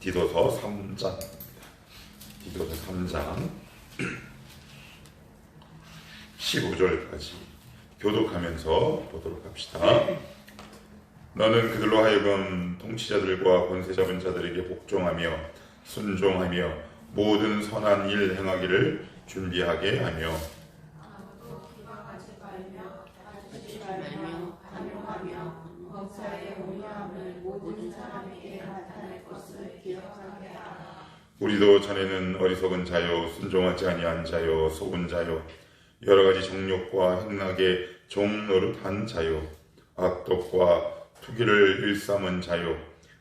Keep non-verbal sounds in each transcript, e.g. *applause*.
디도서 3장 디도서 3장 15절까지 *clears throat* 교독하면서 보도록 합시다. 너는 그들로 하여금 통치자들과 권세 잡은 자들에게 복종하며 순종하며 모든 선한 일 행하기를 준비하게 하며 아무도 비방하지 말며 다투지 말며 간용하며 범사의 온유함을 모든 사람에게 나타낼 것을 기억하게 하라. 우리도 전에는 어리석은 자요 순종하지 아니한 자요 속은 자요. 여러 가지 정욕과 행락에 종노릇한 자요. 악독과 투기를 일삼은 자요.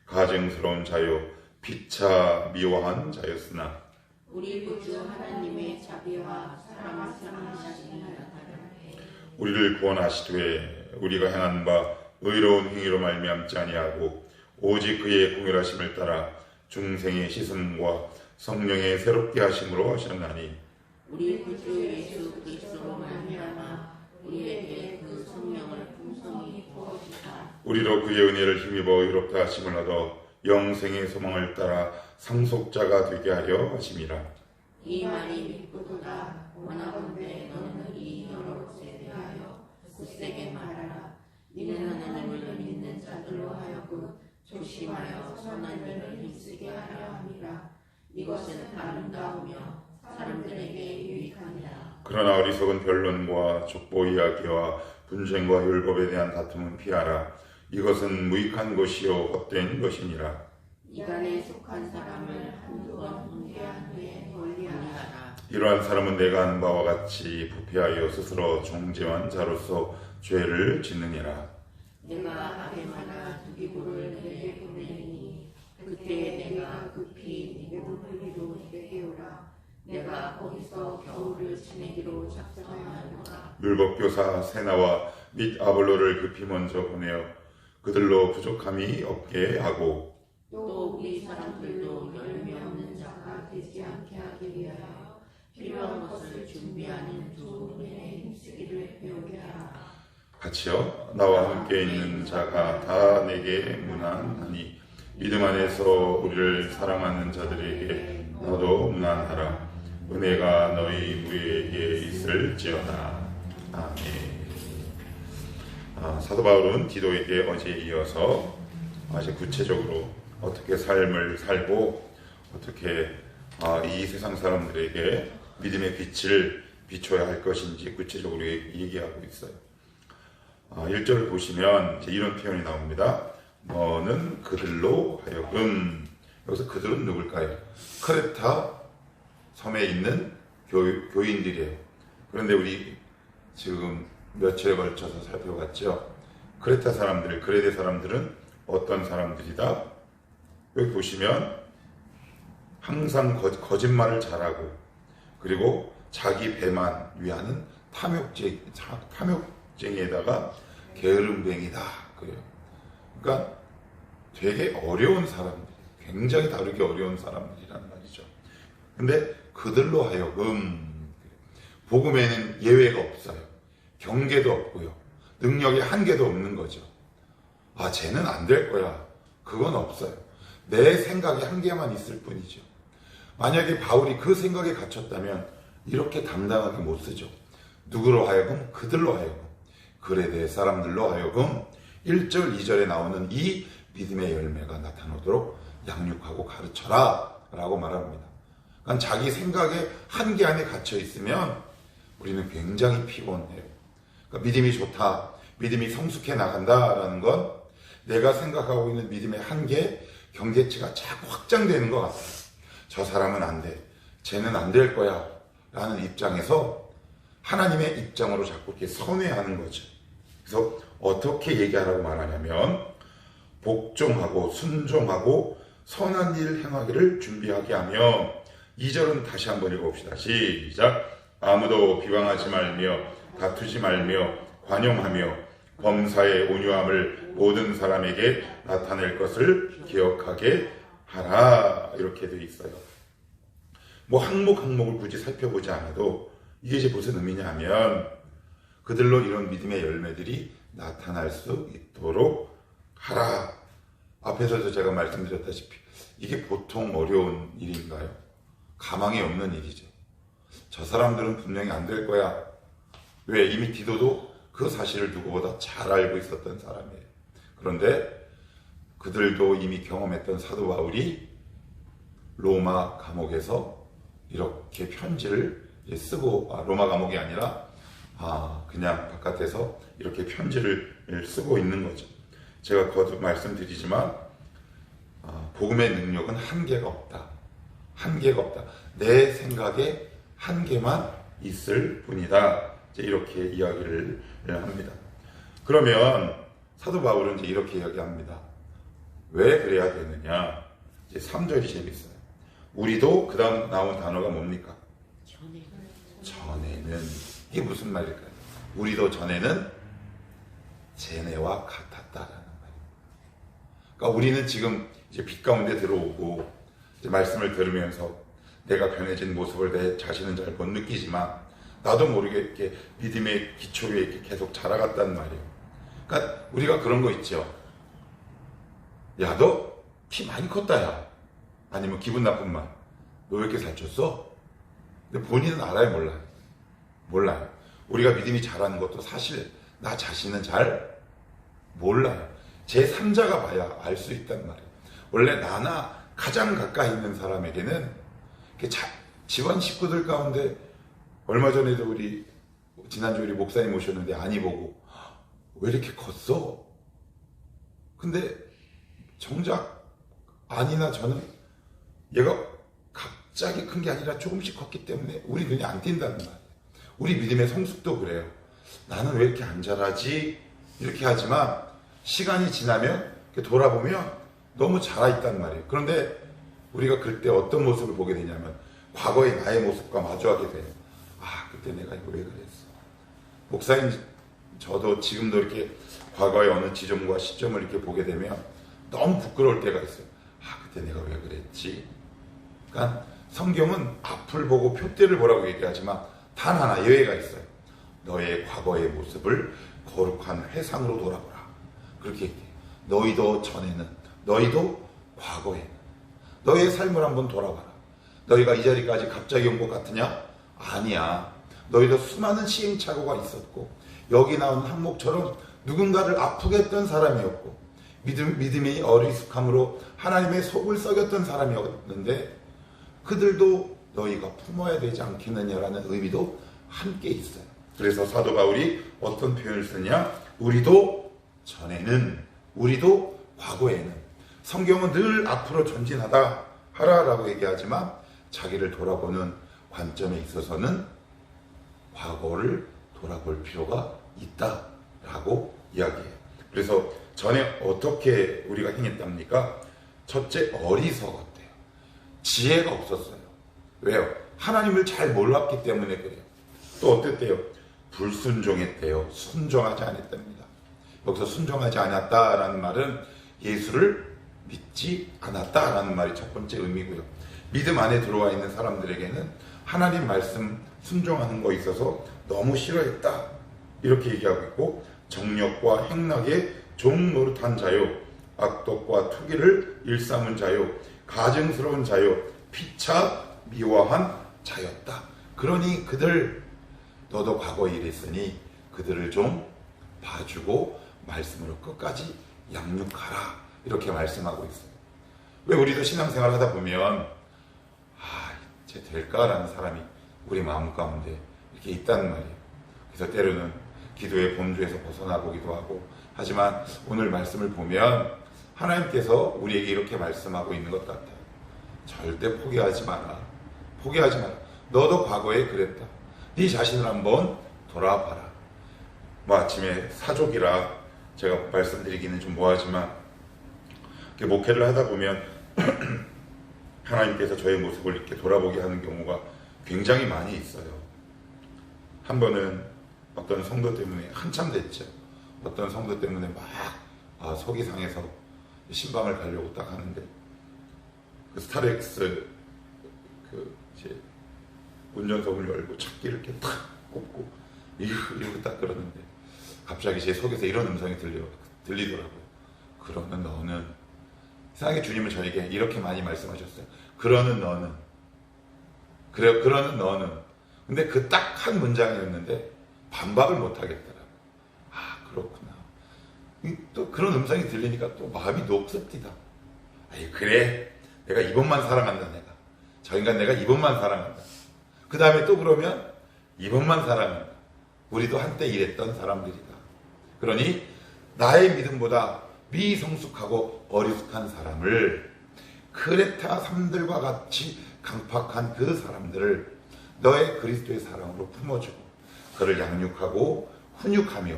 가증스러운 자요. 피차 미워한 자였으나. 우리 구주 하나님의 자비와 나타나게 우리를 구원하시되 우리가 행한 바 의로운 행위로 말미암지 아니하고 오직 그의 공혈하심을 따라 중생의 씻음과 성령의 새롭게 하심으로 하셨나니 우리 구주 예수 그리스도로 말미암아 우리에게 그 성령을 풍성히 부어주사 우리로 그의 은혜를 힘입어 의롭다 하심을 얻어 영생의 소망을 따라 상속자가 되게 하려 하심이라. 이 말이 믿고도다. 원하건대 너는 이 여러 것에 대하여 굳세게 말하라. 이는 하나님을 믿는 자들로 하여금 조심하여 선한 일을 힘쓰게 하려 함이라. 이것은 아름다우며 사람들에게 유익하니라. 그러나 어리석은 변론과 족보 이야기와 분쟁과 율법에 대한 다툼은 피하라. 이것은 무익한 것이요 헛된 것이니라. 이간에 속한 사람을 한두 번 훈계한 후에 멀리하라. 이러한 사람은 내가 하는 바와 같이 부패하여 스스로 정죄한 자로서 죄를 짓느니라 내가 아베마나 두 기구를 내게 보내니 그때 내가 급히 니고르리로 내게 깨우라. 내가 거기서 겨울을 지내기로 작정하였노라. 율법교사 세나와 및 아볼로를 급히 먼저 보내어 그들로 부족함이 없게 하고 또 우리 사람들도 열매 없는 자가 되지 않게 하기 위하여 필요한 것을 준비하는 두 분의 힘쓰기를 배우게 하라 같이요. 나와 함께 있는 자가 다 내게 무난하니 믿음 안에서 우리를 사랑하는 자들에게 너도 무난하라. 은혜가 너희 무리에게 있을지어다. 아멘. 아, 사도 바울은 디도에게 어제 이어서 아주 구체적으로 어떻게 삶을 살고 어떻게 아, 이 세상 사람들에게 믿음의 빛을 비춰야 할 것인지 구체적으로 얘기하고 있어요. 아, 1절을 보시면 이제 이런 표현이 나옵니다. 너는 그들로 하여금 여기서 그들은 누굴까요? 크레타 섬에 있는 교, 교인들이에요. 그런데 우리 지금 며칠에 걸쳐서 살펴봤죠. 크레타 사람들, 그레데 사람들은 어떤 사람들이다? 여기 보시면 항상 거, 거짓말을 잘하고 그리고 자기 배만 위하는 탐욕쟁, 자- 탐욕 쟁이에다가 게으름뱅이다. 그래요. 그러니까 되게 어려운 사람들, 굉장히 다루기 어려운 사람들이란 말이죠. 근데 그들로 하여금 복음에는 예외가 없어요. 경계도 없고요. 능력의 한계도 없는 거죠. 아, 쟤는 안 될 거야. 그건 없어요. 내 생각에 한계만 있을 뿐이죠. 만약에 바울이 그 생각에 갇혔다면 이렇게 당당하게 못 쓰죠. 누구로 하여금 그들로 하여금 그레데 사람들로 하여금 1절 2절에 나오는 이 믿음의 열매가 나타나도록 양육하고 가르쳐라 라고 말합니다. 그러니까 자기 생각의 한계 안에 갇혀 있으면 우리는 굉장히 피곤해요. 그러니까 믿음이 좋다, 믿음이 성숙해 나간다라는 건 내가 생각하고 있는 믿음의 한계, 경계치가 자꾸 확장되는 것 같아요. 저 사람은 안 돼. 쟤는 안 될 거야. 라는 입장에서 하나님의 입장으로 자꾸 이렇게 선회하는 거죠. 그래서 어떻게 얘기하라고 말하냐면, 복종하고 순종하고 선한 일 행하기를 준비하게 하며, 2절은 다시 한번 읽어봅시다. 시작. 아무도 비방하지 말며, 다투지 말며, 관용하며, 범사의 온유함을 모든 사람에게 나타낼 것을 기억하게 하라. 이렇게 되어 있어요. 뭐 항목 항목을 굳이 살펴보지 않아도 이게 이제 무슨 의미냐 하면 그들로 이런 믿음의 열매들이 나타날 수 있도록 하라. 앞에서도 제가 말씀드렸다시피 이게 보통 어려운 일인가요? 가망이 없는 일이죠. 저 사람들은 분명히 안 될 거야. 왜? 이미 디도도 그 사실을 누구보다 잘 알고 있었던 사람이에요. 그런데 그들도 이미 경험했던 사도 바울이 로마 감옥에서 이렇게 편지를 쓰고 아, 로마 감옥이 아니라 아, 그냥 바깥에서 이렇게 편지를 쓰고 있는 거죠. 제가 거듭 말씀드리지만 아, 복음의 능력은 한계가 없다. 한계가 없다. 내 생각에 한계만 있을 뿐이다. 이렇게 이야기를 합니다. 그러면 사도 바울은 이제 이렇게 이야기합니다. 왜 그래야 되느냐? 이제 3절이 재밌어요. 우리도 그 다음 나온 단어가 뭡니까? 전에 전에는 이게 무슨 말일까요? 우리도 전에는 쟤네와 같았다라는 말이에요. 그러니까 우리는 지금 이제 빛 가운데 들어오고 말씀을 들으면서 내가 변해진 모습을 내 자신은 잘 못 느끼지만 나도 모르게 이렇게 믿음의 기초 위에 이렇게 계속 자라갔단 말이에요. 그러니까 우리가 그런 거 있죠. 야, 너 키 많이 컸다, 야. 아니면 기분 나쁜 말. 너 왜 이렇게 살쪘어? 근데 본인은 알아요, 몰라요? 몰라요. 우리가 믿음이 자라는 것도 사실 나 자신은 잘 몰라요. 제 3자가 봐야 알 수 있단 말이에요. 원래 나나 가장 가까이 있는 사람에게는 집안 식구들 가운데 얼마 전에도 우리 지난주 우리 목사님 오셨는데 아니 보고 왜 이렇게 컸어? 근데 정작 아니나 저는 얘가 갑자기 큰 게 아니라 조금씩 컸기 때문에 우리 눈이 안 띈다는 말이에요. 우리 믿음의 성숙도 그래요. 나는 왜 이렇게 안 자라지? 이렇게 하지만 시간이 지나면 돌아보면 너무 자라있단 말이에요. 그런데 우리가 그때 어떤 모습을 보게 되냐면 과거의 나의 모습과 마주하게 돼요. 아, 그때 내가 이거 왜 그랬어? 목사님, 저도 지금도 이렇게 과거의 어느 지점과 시점을 이렇게 보게 되면 너무 부끄러울 때가 있어요. 아, 그때 내가 왜 그랬지? 그러니까 성경은 앞을 보고 표대를 보라고 얘기하지만 단 하나 예외가 있어요. 너의 과거의 모습을 거룩한 회상으로 돌아보라. 그렇게 얘기해요. 너희도 전에는, 너희도 과거에는, 너의 삶을 한번 돌아봐라. 너희가 이 자리까지 갑자기 온 것 같으냐? 아니야. 너희도 수많은 시행착오가 있었고, 여기 나온 항목처럼 누군가를 아프게 했던 사람이었고, 믿음, 믿음이 어리숙함으로 하나님의 속을 썩였던 사람이었는데, 그들도 너희가 품어야 되지 않겠느냐라는 의미도 함께 있어요. 그래서 사도 바울이 어떤 표현을 쓰냐? 우리도 전에는, 우리도 과거에는. 성경은 늘 앞으로 전진하다 하라라고 얘기하지만 자기를 돌아보는 관점에 있어서는 과거를 돌아볼 필요가 있다라고 이야기해요. 그래서 전에 어떻게 우리가 행했답니까? 첫째 어리석었대요. 지혜가 없었어요. 왜요? 하나님을 잘 몰랐기 때문에 그래요. 또 어땠대요? 불순종했대요. 순종하지 않았답니다. 여기서 순종하지 않았다라는 말은 예수를 믿지 않았다라는 말이 첫 번째 의미고요. 믿음 안에 들어와 있는 사람들에게는 하나님 말씀 순종하는 거 있어서 너무 싫어했다. 이렇게 얘기하고 있고 정력과 행락에 종 노릇한 자요. 악독과 투기를 일삼은 자요. 가증스러운 자요. 피차 미워한 자였다. 그러니 그들 너도 과거에 이랬으니 그들을 좀 봐주고 말씀으로 끝까지 양육하라. 이렇게 말씀하고 있어요. 왜 우리도 신앙생활 하다 보면 아, 이제 될까라는 사람이 우리 마음 가운데 이렇게 있다는 말이에요. 그래서 때로는 기도의 본주에서 벗어나보기도 하고 하지만 오늘 말씀을 보면 하나님께서 우리에게 이렇게 말씀하고 있는 것 같아요. 절대 포기하지 마라. 포기하지 마라. 너도 과거에 그랬다. 네 자신을 한번 돌아봐라. 뭐 아침에 사족이라 제가 말씀드리기는 좀 뭐하지만 목회를 하다 보면 *clears throat* 하나님께서 저의 모습을 이렇게 돌아보게 하는 경우가 굉장히 많이 있어요. 한 번은 어떤 성도 때문에 한참 됐죠. 어떤 성도 때문에 막 아, 속이 상해서 신방을 가려고 딱 하는데 그 스타렉스 그 이제 운전석을 열고 찾기를 이렇게 탁 꼽고 이러고 이러고 딱 그러는데 갑자기 제 속에서 이런 음성이 들려 들리더라고요. 그러면 너는 이상하게 주님은 저에게 이렇게 많이 말씀하셨어요. 그러는 너는. 그래, 그러는 너는. 근데 그 딱 한 문장이었는데 반박을 못 하겠더라고. 아, 그렇구나. 이또 그런 음성이 들리니까 또 마음이 녹습니다. 아이, 그래. 내가 이번만 사랑한다, 내가. 저 인간 내가 이번만 사랑한다. 그 다음에 또 그러면 이번만 사랑한다. 우리도 한때 이랬던 사람들이다. 그러니 나의 믿음보다 미성숙하고 어리숙한 사람을 크레타 삼들과 같이 강팍한 그 사람들을 너의 그리스도의 사랑으로 품어주고 그를 양육하고 훈육하며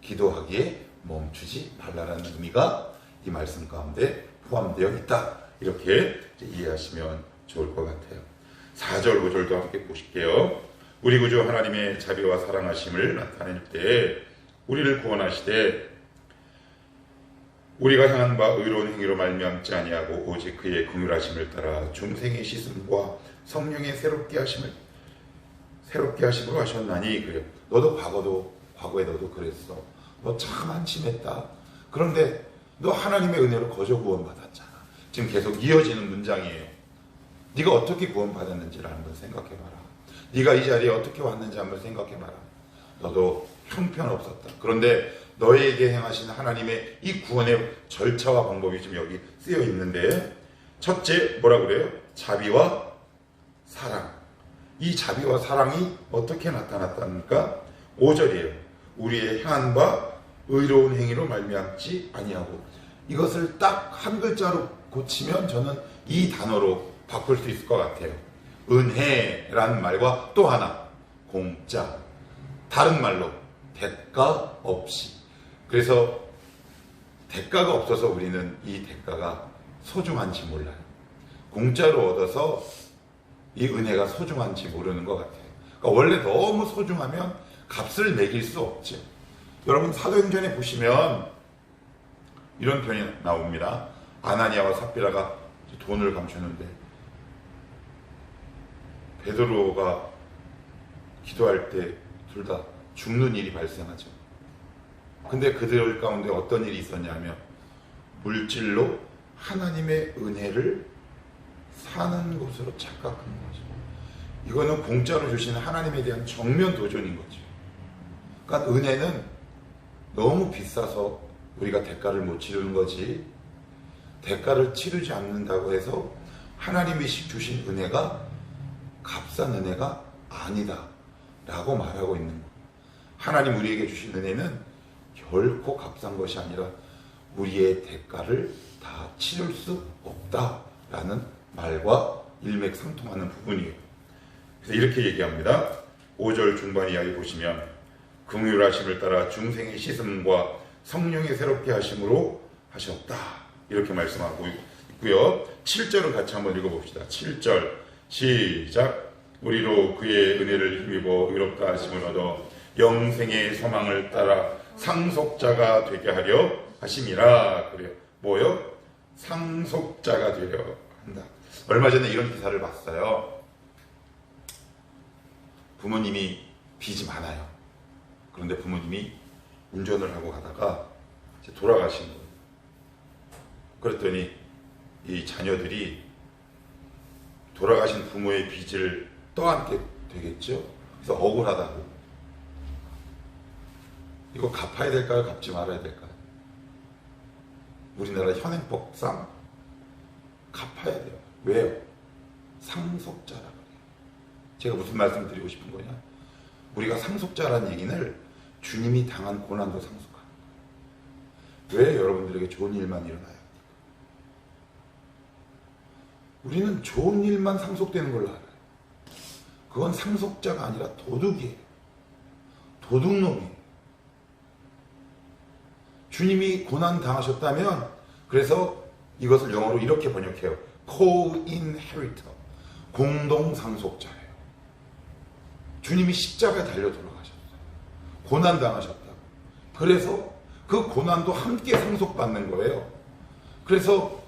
기도하기에 멈추지 말라라는 의미가 이 말씀 가운데 포함되어 있다. 이렇게 이해하시면 좋을 것 같아요. 4절, 5절도 함께 보실게요. 우리 구주 하나님의 자비와 사랑하심을 나타낼 때 우리를 구원하시되 우리가 향한 바 의로운 행위로 말미암지 아니하고 오직 그의 긍휼하심을 따라 중생의 씻음과 성령의 새롭게 하심을 새롭게 하심으로 하셨나니 그래. 너도 과거도 과거에 너도 그랬어. 너 참 한심했다. 그런데 너 하나님의 은혜로 거저 구원받았잖아. 지금 계속 이어지는 문장이에요. 네가 어떻게 구원받았는지를 한번 생각해봐라. 네가 이 자리에 어떻게 왔는지 한번 생각해봐라. 너도 형편없었다. 그런데 너에게 행하신 하나님의 이 구원의 절차와 방법이 지금 여기 쓰여 있는데 첫째 뭐라 그래요? 자비와 사랑. 이 자비와 사랑이 어떻게 나타났답니까? 5절이에요. 우리의 향한 바 의로운 행위로 말미암지 아니하고 이것을 딱 한 글자로 고치면 저는 이 단어로 바꿀 수 있을 것 같아요. 은혜라는 말과 또 하나 공짜 다른 말로 대가 없이 그래서 대가가 없어서 우리는 이 대가가 소중한지 몰라요. 공짜로 얻어서 이 은혜가 소중한지 모르는 것 같아요. 그러니까 원래 너무 소중하면 값을 매길 수 없죠. 여러분 사도행전에 보시면 이런 편이 나옵니다. 아나니아와 삽비라가 돈을 감추는데 베드로가 기도할 때 둘 다 죽는 일이 발생하죠. 근데 그들 가운데 어떤 일이 있었냐면 물질로 하나님의 은혜를 사는 것으로 착각한 거죠. 이거는 공짜로 주시는 하나님에 대한 정면 도전인 거죠. 그러니까 은혜는 너무 비싸서 우리가 대가를 못 치르는 거지. 대가를 치르지 않는다고 해서 하나님이 주신 은혜가 값싼 은혜가 아니다. 라고 말하고 있는 거예요. 하나님 우리에게 주신 은혜는 결코 값싼 것이 아니라 우리의 대가를 다 치를 수 없다 라는 말과 일맥상통하는 부분이에요. 그래서 이렇게 얘기합니다. 5절 중반 이야기 보시면 긍휼하심을 따라 중생의 씻음과 성령의 새롭게 하심으로 하셨다. 이렇게 말씀하고 있고요. 7절을 같이 한번 읽어봅시다. 7절 시작 우리로 그의 은혜를 힘입어 의롭다 하심을 얻어 영생의 소망을 따라 상속자가 되게 하려 하심이라 그래요. 뭐요? 상속자가 되려 한다. 얼마 전에 이런 기사를 봤어요. 부모님이 빚이 많아요. 그런데 부모님이 운전을 하고 가다가 돌아가신 거예요. 그랬더니 이 자녀들이 돌아가신 부모의 빚을 떠안게 되겠죠. 그래서 억울하다고. 이거 갚아야 될까요? 갚지 말아야 될까요? 우리나라 현행법상 갚아야 돼요. 왜요? 상속자라 그래요. 제가 무슨 말씀 드리고 싶은 거냐? 우리가 상속자라는 얘기는 주님이 당한 고난도 상속하는 거예요. 왜 여러분들에게 좋은 일만 일어나야 합니까? 우리는 좋은 일만 상속되는 걸로 알아요. 그건 상속자가 아니라 도둑이에요. 도둑놈이에요. 주님이 고난 당하셨다면 그래서 이것을 영어로 이렇게 번역해요. co-inheritor. 공동 상속자예요. 주님이 십자가에 달려 돌아가셨어요. 고난 당하셨다고. 그래서 그 고난도 함께 상속받는 거예요. 그래서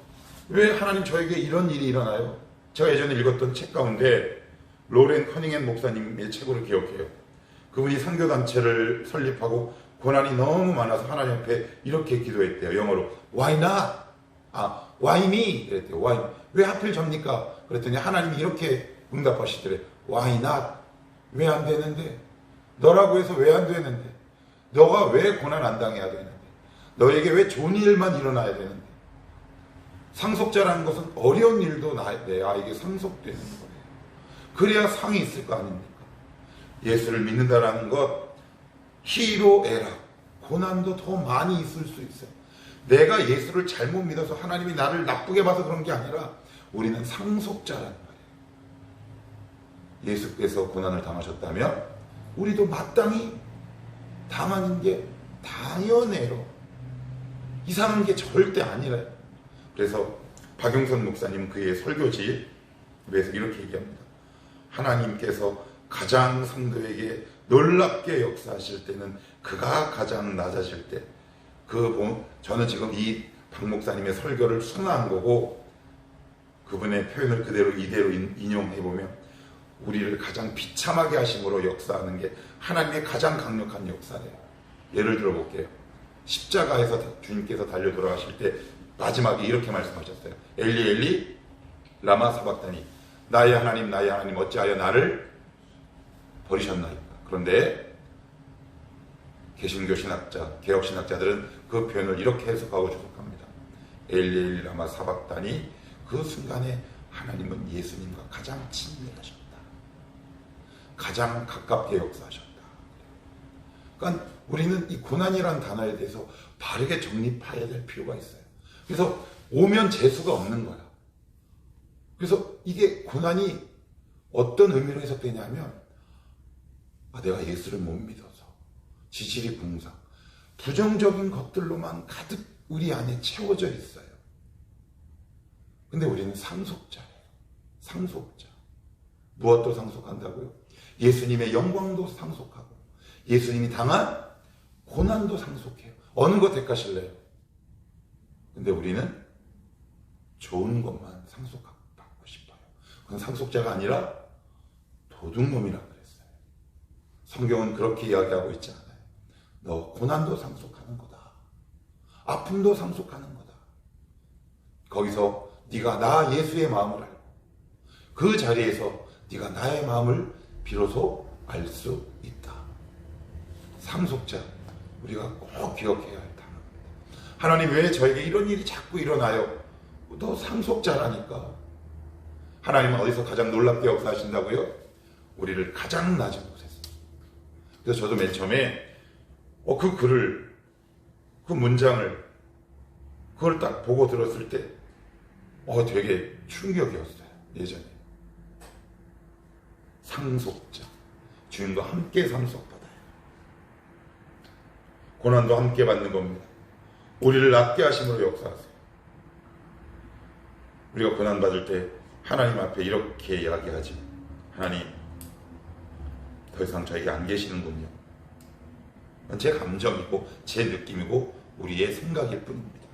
왜 하나님 저에게 이런 일이 일어나요? 제가 예전에 읽었던 책 가운데 로렌 커닝햄 목사님의 책으로 기억해요. 그분이 선교단체를 설립하고 고난이 너무 많아서 하나님 앞에 이렇게 기도했대요. 영어로 Why not? 아 Why me? 그랬대요. Why? 왜 하필 접니까? 그랬더니 하나님이 이렇게 응답하시더래. Why not? 왜 안 되는데? 너라고 해서 왜 안 되는데? 너가 왜 고난 안 당해야 되는데? 너에게 왜 좋은 일만 일어나야 되는데? 상속자라는 것은 어려운 일도 나, 내 아이에게 상속되는 거예요. 그래야 상이 있을 거 아닙니까? 예수를 믿는다라는 것, 희로애락, 고난도 더 많이 있을 수 있어요. 내가 예수를 잘못 믿어서 하나님이 나를 나쁘게 봐서 그런 게 아니라 우리는 상속자라는 말이에요. 예수께서 고난을 당하셨다면 우리도 마땅히 당하는 게 당연해요. 이상한 게 절대 아니래요. 그래서 박용선 목사님 그의 설교지에서 이렇게 얘기합니다. 하나님께서 가장 성도에게 놀랍게 역사하실 때는 그가 가장 낮아질 때, 그 저는 지금 이 박 목사님의 설교를 순화한 거고 그분의 표현을 그대로 이대로 인용해 보면 우리를 가장 비참하게 하심으로 역사하는 게 하나님의 가장 강력한 역사래요. 예를 들어 볼게요. 십자가에서 주님께서 달려 돌아가실 때 마지막에 이렇게 말씀하셨어요. 엘리 엘리 라마 사박다니 나의 하나님 나의 하나님 어찌하여 나를 버리셨나이까. 그런데 개신교 신학자, 개혁 신학자들은 그 표현을 이렇게 해석하고 주석합니다. 엘리 엘리 라마 사박다니 그 순간에 하나님은 예수님과 가장 친밀하셨다. 가장 가깝게 역사하셨다. 그러니까 우리는 이 고난이라는 단어에 대해서 바르게 정립해야 될 필요가 있어요. 그래서 오면 재수가 없는 거야. 그래서 이게 고난이 어떤 의미로 해석되냐면 아, 내가 예수를 못 믿어서 지질이 궁상 부정적인 것들로만 가득 우리 안에 채워져 있어요. 근데 우리는 상속자예요. 상속자. 무엇도 상속한다고요? 예수님의 영광도 상속하고 예수님이 당한 고난도 상속해요. 어느 것 택하실래요? 근데 우리는 좋은 것만 상속받고 싶어요. 그건 상속자가 아니라 도둑놈이라 그랬어요. 성경은 그렇게 이야기하고 있지 않아요. 너 고난도 상속하는 거다. 아픔도 상속하는 거다. 거기서 네가 나 예수의 마음을 알고 그 자리에서 네가 나의 마음을 비로소 알 수 있다. 상속자 우리가 꼭 기억해야 한다. 하나님 왜 저에게 이런 일이 자꾸 일어나요? 너 상속자라니까. 하나님은 어디서 가장 놀랍게 역사하신다고요? 우리를 가장 낮은 곳에서. 그래서 저도 맨 처음에 어, 그 글을 그 문장을 그걸 딱 보고 들었을 때 어, 되게 충격이었어요. 예전에. 상속자. 주님과 함께 상속받아요. 고난도 함께 받는 겁니다. 우리를 낫게 하심으로 역사하세요. 우리가 고난받을 때 하나님 앞에 이렇게 이야기하지. 하나님, 더 이상 저에게 안 계시는군요. 제 감정이고, 제 느낌이고, 우리의 생각일 뿐입니다.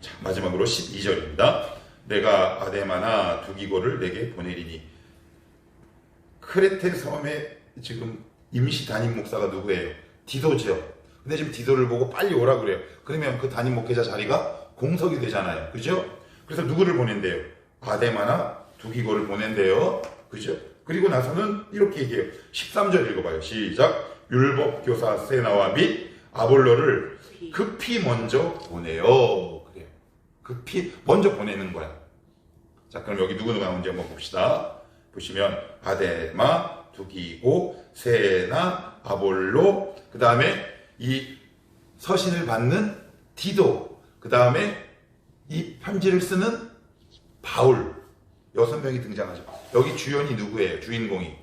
자, 마지막으로 12절입니다. 내가 아데마나 두기고를 내게 보내리니. 크레테 섬에 지금 임시 담임 목사가 누구예요? 디도죠. 근데 지금 디도를 보고 빨리 오라 그래요. 그러면 그 담임 목회자 자리가 공석이 되잖아요. 그죠? 그래서 누구를 보낸대요? 아데마나 두기고를 보낸대요. 그죠? 그리고 나서는 이렇게 얘기해요. 13절 읽어봐요. 시작. 율법 교사 세나와 및 아볼로를 급히 먼저 보내요. 그래요. 급히 먼저 보내는 거야. 자, 그럼 여기 누구누가 나오는지 한번 봅시다. 보시면 아데마, 두기고, 세나, 아볼로, 그 다음에 이 서신을 받는 디도, 그 다음에 이 편지를 쓰는 바울, 여섯 명이 등장하죠. 여기 주연이 누구예요? 주인공이.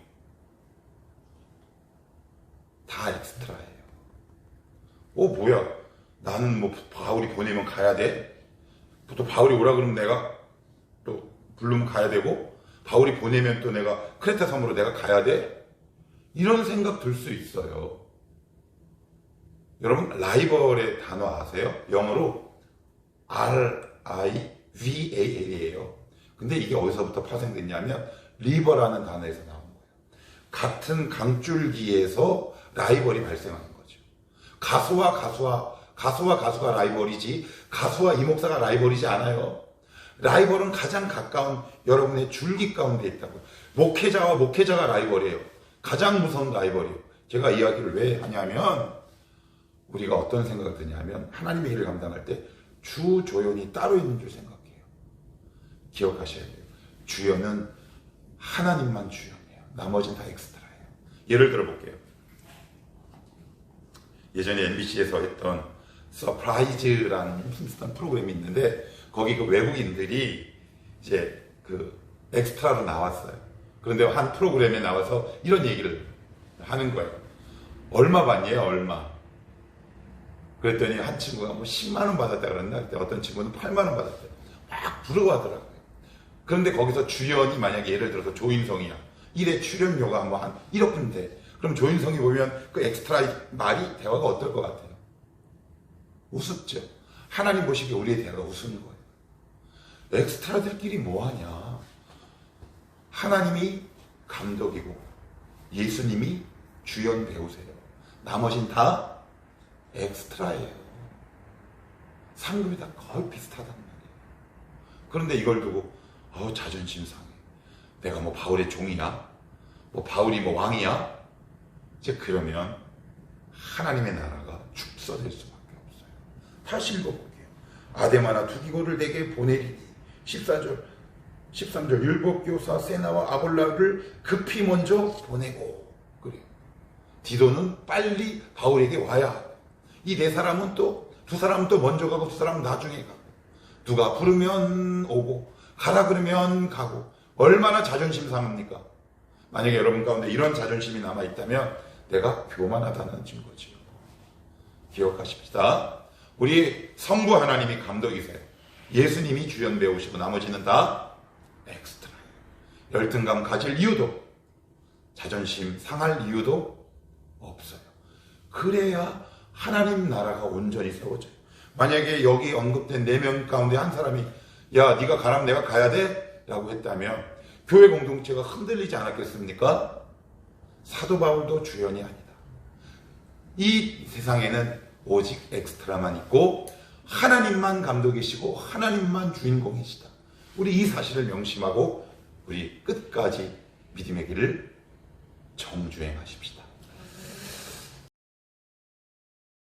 다 엑스트라예요. 오, 뭐야. 나는 뭐 바울이 보내면 가야 돼? 또 바울이 오라 그러면 내가 또 부르면 가야 되고, 바울이 보내면 또 내가 크레타 섬으로 내가 가야 돼? 이런 생각 들 수 있어요. 여러분, 라이벌의 단어 아세요? 영어로 R-I-V-A-L이에요. 근데 이게 어디서부터 파생됐냐면, 리버라는 단어에서 나온 거예요. 같은 강줄기에서 라이벌이 발생하는 거죠. 가수와 가수와 가수와 가수가 라이벌이지 가수와 이 목사가 라이벌이지 않아요. 라이벌은 가장 가까운 여러분의 줄기 가운데 있다고. 목회자와 목회자가 라이벌이에요. 가장 무서운 라이벌이에요. 제가 이야기를 왜 하냐면 우리가 어떤 생각을 드냐면 하나님의 일을 감당할 때 주조연이 따로 있는 줄 생각해요. 기억하셔야 돼요. 주연은 하나님만 주연이에요. 나머지는 다 엑스트라예요. 예를 들어 볼게요. 예전에 MBC에서 했던 서프라이즈라는 비슷한 프로그램이 있는데 거기 그 외국인들이 이제 그 엑스트라로 나왔어요. 그런데 한 프로그램에 나와서 이런 얘기를 하는 거예요. 얼마 받니에요? 얼마? 그랬더니 한 친구가 뭐 10만 원 받았다 그랬나? 그때 어떤 친구는 8만 원 받았대요. 막 부러워하더라고요. 그런데 거기서 주연이 만약에 예를 들어서 조인성이야. 1회 출연료가 뭐 한 1억 분대. 그럼 조인성이 보면 그 엑스트라 말이 대화가 어떨 것 같아요? 우습죠. 하나님 보시기에 우리의 대화가 우스운 거예요. 엑스트라들끼리 뭐하냐? 하나님이 감독이고 예수님이 주연 배우세요. 나머진 다 엑스트라예요. 상급이 다 거의 비슷하단 말이에요. 그런데 이걸 두고 어 자존심 상해. 내가 뭐 바울의 종이야? 뭐 바울이 뭐 왕이야? 이제 그러면 하나님의 나라가 축소될 수밖에 없어요. 다시 읽어볼게요. 아데마나 두기고를 내게 보내리니 14절 13절 율법교사 세나와 아볼라를 급히 먼저 보내고 그래요. 디도는 빨리 바울에게 와야 이 네 사람은 또 두 사람은 또 먼저 가고 두 사람은 나중에 가고 누가 부르면 오고 가라 그러면 가고 얼마나 자존심 상합니까? 만약에 여러분 가운데 이런 자존심이 남아 있다면 내가 교만하다는 증거지요. 기억하십시다. 우리 성부 하나님이 감독이세요. 예수님이 주연 배우시고 나머지는 다 엑스트라예요. 열등감 가질 이유도 자존심 상할 이유도 없어요. 그래야 하나님 나라가 온전히 세워져요. 만약에 여기 언급된 네 명 가운데 한 사람이 야 네가 가라면 내가 가야 돼? 라고 했다면 교회 공동체가 흔들리지 않았겠습니까? 사도 바울도 주연이 아니다. 이 세상에는 오직 엑스트라만 있고 하나님만 감독이시고 하나님만 주인공이시다. 우리 이 사실을 명심하고 우리 끝까지 믿음의 길을 정주행하십시다.